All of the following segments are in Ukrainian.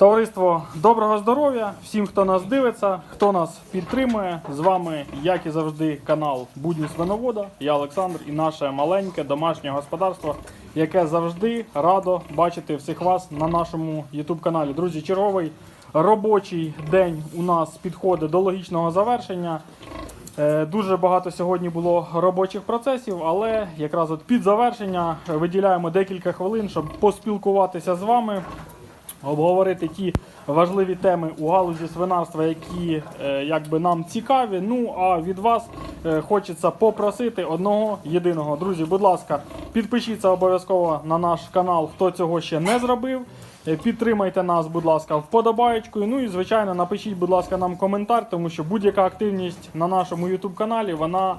Товариство доброго здоров'я всім, хто нас дивиться, хто нас підтримує. З вами, як і завжди, канал Будні Свиновода. Я Олександр і наше маленьке домашнє господарство, яке завжди радо бачити всіх вас на нашому YouTube каналі. Друзі, черговий робочий день у нас підходить до логічного завершення. Е, Дуже багато сьогодні було робочих процесів, але якраз от під завершення виділяємо декілька хвилин, щоб поспілкуватися з вами, обговорити ті важливі теми у галузі свинарства, які е, якби нам цікаві. Ну а від вас е, хочеться попросити одного єдиного. Друзі, будь ласка, підпишіться обов'язково на наш канал, хто цього ще не зробив. Е, Підтримайте нас, будь ласка, вподобаєчкою. Ну і звичайно, напишіть, будь ласка, нам коментар, тому що будь-яка активність на нашому YouTube каналі вона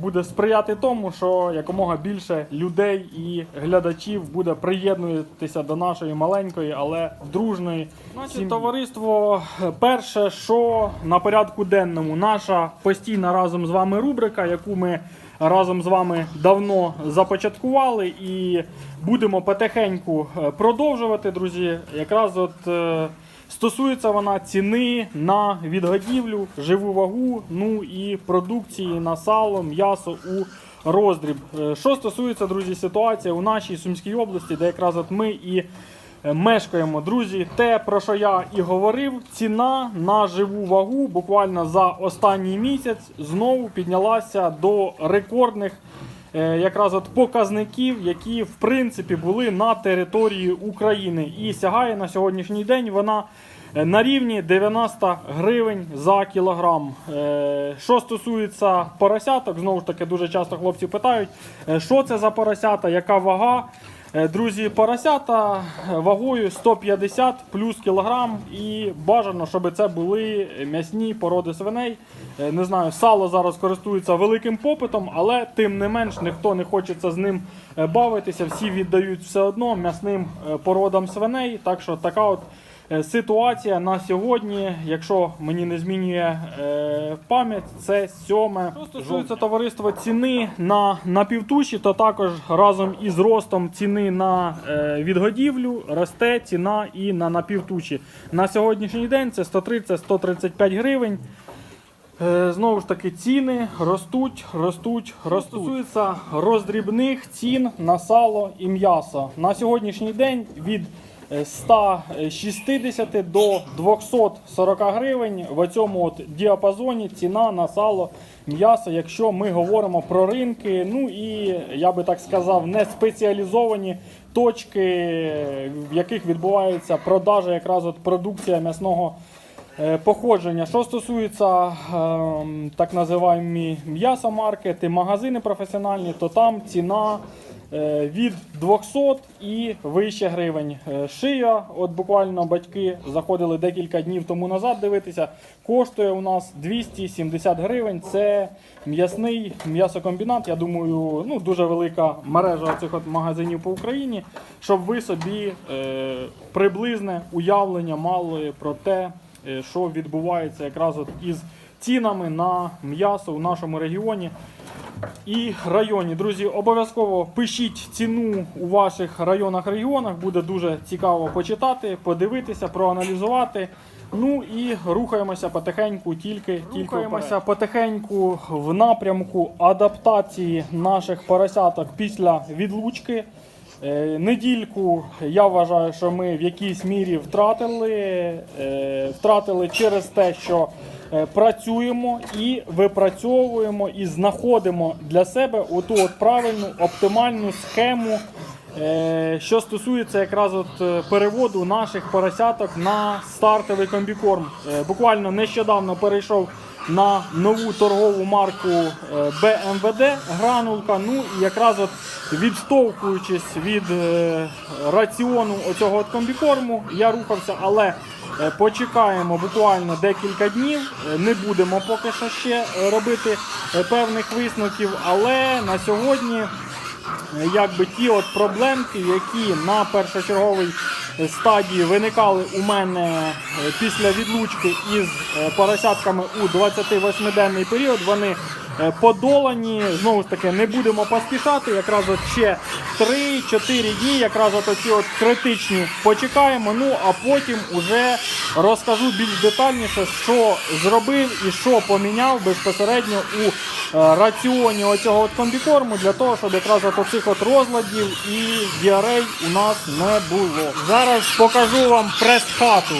буде сприяти тому, що якомога більше людей і глядачів буде приєднуватися до нашої маленької, але дружної Значить, товариство. е, Перше, що на порядку денному, наша постійна разом з вами рубрика, яку ми разом з вами давно започаткували і будемо потихеньку е, продовжувати, друзі. Якраз от е, стосується вона ціни на відгодівлю, живу вагу, ну і продукції на сало, м'ясо у роздріб. Е, Що стосується, друзі, ситуації у нашій Сумській області, де якраз от ми і е, мешкаємо. Друзі, те, про що я і говорив, ціна на живу вагу буквально за останній місяць знову піднялася до рекордних якраз от показників, які в принципі були на території України. І сягає на сьогоднішній день вона е, на рівні 90 гривень за кілограм. Е, Що стосується поросяток, знову ж таки, дуже часто хлопці питають, е, що це за поросята, яка вага. Е, Друзі, поросята вагою 150 плюс кілограм і бажано, щоб це були м'ясні породи свиней. Е, Не знаю, сало зараз користується великим попитом, але тим не менш ніхто не хочеться з ним е, бавитися. Всі віддають все одно м'ясним е, породам свиней. Так що така от е, ситуація на сьогодні, якщо мені не змінює е, пам'ять, це 7 Що стосується товариства ціни на напівтуші, то також разом із ростом ціни на е, відгодівлю росте ціна і на напівтуші. На сьогоднішній день це 130-135 гривень. Е, Знову ж таки, ціни ростуть, ростуть, ростуть. Стосується роздрібних цін на сало і м'ясо. На сьогоднішній день від е, 160 до 240 гривень в цьому от діапазоні ціна на сало м'ясо, якщо ми говоримо про ринки, ну і я би так сказав, не спеціалізовані точки, в яких відбувається продажа якраз от продукція м'ясного Е, походження. Що стосується ем, так називаємо м'ясомаркети, магазини професіональні, то там ціна від 200 і вище гривень. Е, Шия, от буквально батьки заходили декілька днів тому назад дивитися, коштує у нас 270 гривень. Це м'ясний м'ясокомбінат. Я думаю, ну дуже велика мережа цих от магазинів по Україні, щоб ви собі е, приблизне уявлення мали про те е, що відбувається якраз от із цінами на м'ясо у нашому регіоні і районі. Друзі, обов'язково пишіть ціну у ваших районах регіонах. Буде дуже цікаво почитати, подивитися, проаналізувати. Ну і рухаємося потихеньку, тільки рухаємося потихеньку в напрямку адаптації наших поросяток після відлучки. Е, Недільку я вважаю, що ми в якійсь мірі втратили, е, втратили через те, що працюємо і випрацьовуємо і знаходимо для себе оту от правильну оптимальну схему, е, що стосується якраз от е, переводу наших поросяток на стартовий комбікорм. Е, Буквально нещодавно перейшов на нову торгову марку БМВД гранулка. Ну і якраз от відштовхуючись від е, раціону оцього от комбікорму, я рухався, але е, почекаємо буквально декілька днів. Е, Не будемо поки що ще е, робити е, певних висновків, але на сьогодні е, якби ті от проблемки, які на першочерговій стадії виникали у мене е, після відлучки із е, поросятками у 28-денний період, вони подолані. Знову ж таки, не будемо поспішати. Якраз от ще 3-4 дні, якраз от оці от критичні почекаємо. Ну а потім уже розкажу більш детальніше, що зробив і що поміняв безпосередньо у е, раціоні оцього от комбікорму для того, щоб якраз от оцих от розладів і діарей у нас не було. Зараз покажу вам прес-хату.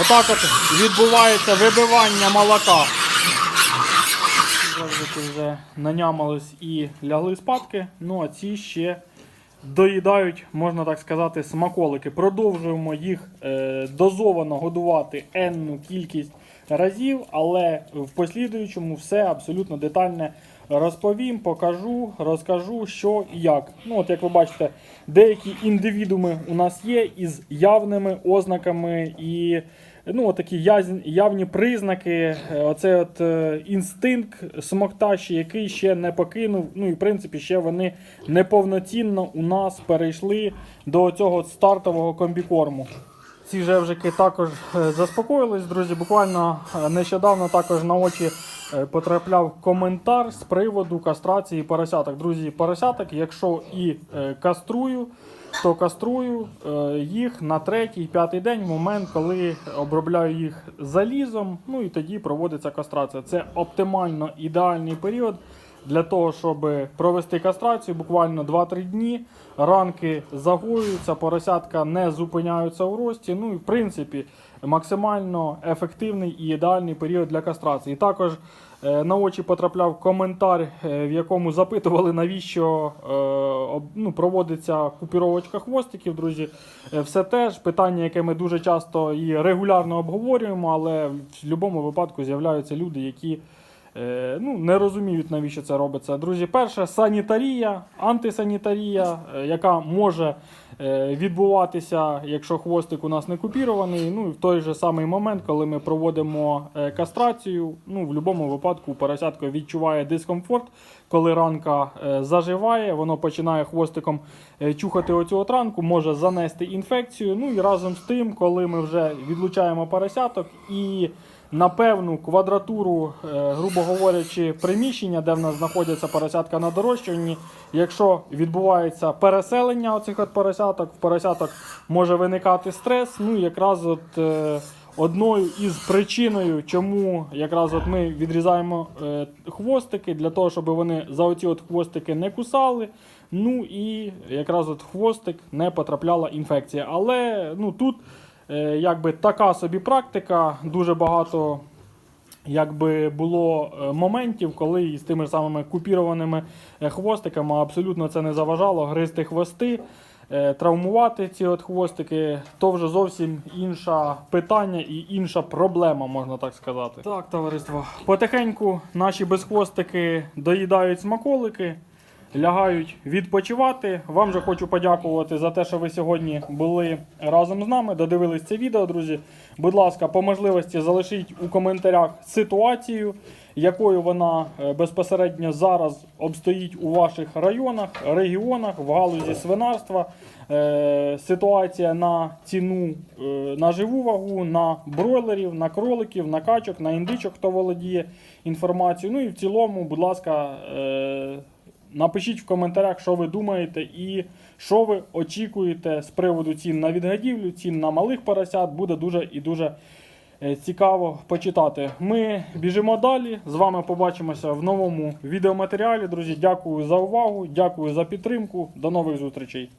Отак от відбувається вибивання молока. Завжди вже нанямались і лягли спадки, ну а ці ще доїдають, можна так сказати, смаколики. Продовжуємо їх е, дозовано годувати енну кількість разів, але в послідуючому все абсолютно детальне розповім, покажу, розкажу, що і як. Ну, от як ви бачите, деякі індивідуми у нас є із явними ознаками і ну, такі явні признаки. оцей от е, інстинкт смокташі, який ще не покинув. Ну і в принципі ще вони неповноцінно у нас перейшли до цього стартового комбікорму. Ці жевжики також е, заспокоїлись, друзі. Буквально е, нещодавно також на очі е, потрапляв коментар з приводу кастрації поросяток. Друзі, поросяток, якщо і каструю, то каструю їх на третій, п'ятий день, в момент, коли обробляю їх залізом. Ну і тоді проводиться кастрація. Це оптимально ідеальний період для того, щоб провести кастрацію буквально 2-3 дні. Ранки загоюються, поросятка не зупиняються у рості. Ну і в принципі максимально ефективний і ідеальний період для кастрації. Також е, на очі потрапляв коментар, е, в якому запитували, навіщо е, ну, проводиться купіровочка хвостиків, друзі. Все теж питання, яке ми дуже часто і регулярно обговорюємо, але в будь-якому випадку з'являються люди, які ну, не розуміють, навіщо це робиться. Друзі, перше санітарія, антисанітарія, е, яка може е, відбуватися, якщо хвостик у нас не купірований. Ну і в той же самий момент, коли ми проводимо е, кастрацію, ну, в будь-якому випадку поросятко відчуває дискомфорт, коли ранка е, заживає, воно починає хвостиком е, чухати оцю ранку, може занести інфекцію. Ну і разом з тим, коли ми вже відлучаємо поросяток і на певну квадратуру, е, грубо говорячи, приміщення, де в нас знаходяться поросятка на дорощуванні. Якщо відбувається переселення оцих от поросяток, в поросяток може виникати стрес. Ну і якраз от е, одною із причиною, чому якраз от ми відрізаємо е, хвостики, для того, щоб вони за оці от хвостики не кусали. Ну і якраз от хвостик не потрапляла інфекція. Але ну тут якби така собі практика, дуже багато якби було е, моментів, коли із тими ж самими купірованими е, хвостиками абсолютно це не заважало гризти хвости. е, Травмувати ці от хвостики, то вже зовсім інше питання і інша проблема, можна так сказати. Так, товариство. Потихеньку наші безхвостики доїдають смаколики, лягають відпочивати. Вам же хочу подякувати за те, що ви сьогодні були разом з нами, додивились це відео, друзі. Будь ласка, по можливості залишіть у коментарях ситуацію, якою вона е, безпосередньо зараз обстоїть у ваших районах, регіонах, в галузі свинарства. Е, Ситуація на ціну е, на живу вагу, на бройлерів, на кроликів, на качок, на індичок, хто володіє інформацією. Ну і в цілому, будь ласка, Напишіть в коментарях, що ви думаєте і що ви очікуєте з приводу цін на відгадівлю, цін на малих поросят. Буде дуже і дуже е, цікаво почитати. Ми біжимо далі. З вами побачимося в новому відеоматеріалі. Друзі, дякую за увагу, дякую за підтримку. До нових зустрічей.